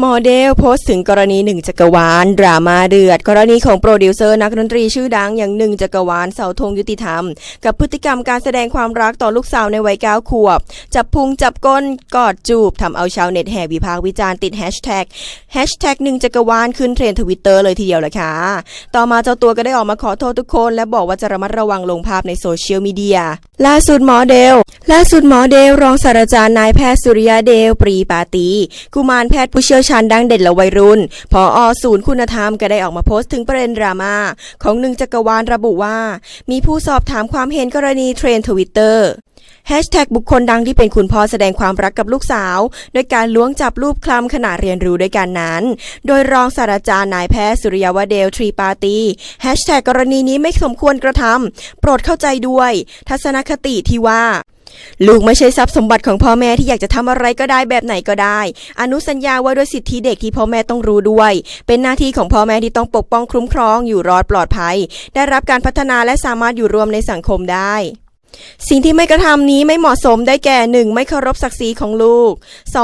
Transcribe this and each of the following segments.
โมเดลโพสต์ถึงกรณีหนึ่งจักรวาลดราม่าเดือด กรณีของโปรดิวเซอร์นักดนตรีชื่อดังอย่างหนึ่งจักรวาลเสาธงยุติธรรม กับพฤติกรรมการแสดงความรักต่อลูกสาวในวัยเก้าขวบ จับพุงจับก้นกอดจูบทำเอาชาวเน็ตแห่วิพากษ์วิจารณ์ติดแฮชแท็กแฮชแท็กหนึ่งจักรวาลขึ้นเทรนด์ทวิตเตอร์เลยทีเดียวเลยค่ะ ต่อมาเจ้าตัวก็ได้ออกมาขอโทษทุกคน และบอกว่าจะระมัดระวังลงภาพในโซเชียลมีเดียล่าสุดหมอเดล ล่าสุดหมอเดลรองศาสตราจารย์นายแพทย์สุริยเดลปรีปาตี กุมารแพทย์ผู้เชี่ยวชาญด้านเด็กและวัยรุ่นพออศูนย์คุณธรรมก็ได้ออกมาโพสต์ถึงประเด็นดราม่าของหนึ่งจักรวาลระบุว่า มีผู้สอบถามความเห็นกรณีเทรนทวิตเตอร์แฮชแท็กบุคคลดังที่เป็นคุณพ่อแสดงความรักกับลูกสาวโดยการล้วงจับรูปคลำขณะเรียนรู้ด้วยกันนั้น โดยรองศาสตราจารย์นายแพทย์สุริยวเดลทรีปาตีแฮชแท็กกรณีนี้ไม่สมควรกระทำโปรดเข้าใจด้วย ทัศนคติที่ว่า ลูกไม่ใช่ทรัพย์สมบัติของพ่อแม่ที่อยากจะทำอะไรก็ได้แบบไหนก็ได้ อนุสัญญาว่าด้วยสิทธิเด็กที่พ่อแม่ต้องรู้ด้วย เป็นหน้าที่ของพ่อแม่ที่ต้องปกป้องคุ้มครอง อยู่รอดปลอดภัย ได้รับการพัฒนาและสามารถอยู่รวมในสังคมได้ สิ่งที่ไม่กระทำนี้ไม่เหมาะสมได้แก่ 1. ไม่เคารพศักดิ์ศรีของลูก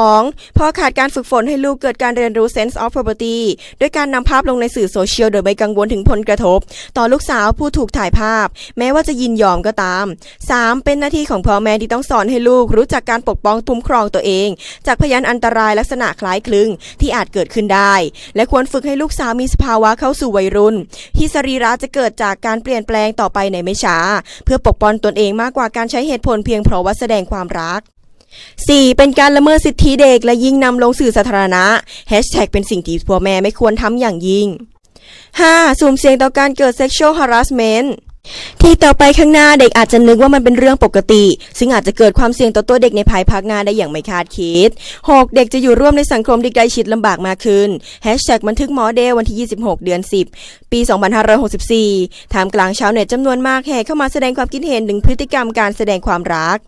2. พ่อขาดการฝึกฝนให้ลูกเกิดการเรียนรู้ sense of property ด้วยการนำภาพลงในสื่อโซเชียลโดยไม่กังวลถึงผลกระทบ ต่อลูกสาวผู้ถูกถ่ายภาพ แม้ว่าจะยินยอมก็ตาม 3. เป็นหน้าที่ของพ่อแม่ที่ต้องสอนให้ลูกรู้จักการปกป้องคุ้มครองตัวเอง จากพยานอันตรายลักษณะคล้ายคลึงที่อาจเกิดขึ้นได้ และควรฝึกให้ลูกสาวมีสภาวะเข้าสู่วัยรุ่นที่สรีระจะเกิดจากการเปลี่ยนแปลงต่อไปในไม่ช้า เพื่อปกป้องตนเองมากกว่าการใช้เหตุผลเพียงเพราะว่าแสดงความรัก 4. เป็นการละเมิดสิทธิเด็กและยิ่งนำลงสื่อสาธารณะแฮชแท็กเป็นสิ่งที่พ่อแม่ไม่ควรทำอย่างยิ่ง 5. สุ่มเสี่ยงต่อการเกิด sexual harassment ที่ต่อไปข้างหน้าเด็กอาจจะนึกว่ามันเป็นเรื่องปกติ ซึ่งอาจจะเกิดความเสี่ยงต่อตัวเด็กในภายภาคหน้าได้อย่างไม่คาดคิด 6. เด็กจะอยู่ร่วมในสังคมที่ใกล้ชิดลำบากมากขึ้นแฮชแท็กบันทึกหมอเดวันที่ 26 เดือน 10 ปี 2564ท่ามกลางชาวเน็ตจำนวนมากแห่เข้ามาแสดงความคิดเห็นถึงพฤติกรรมการแสดงความรัก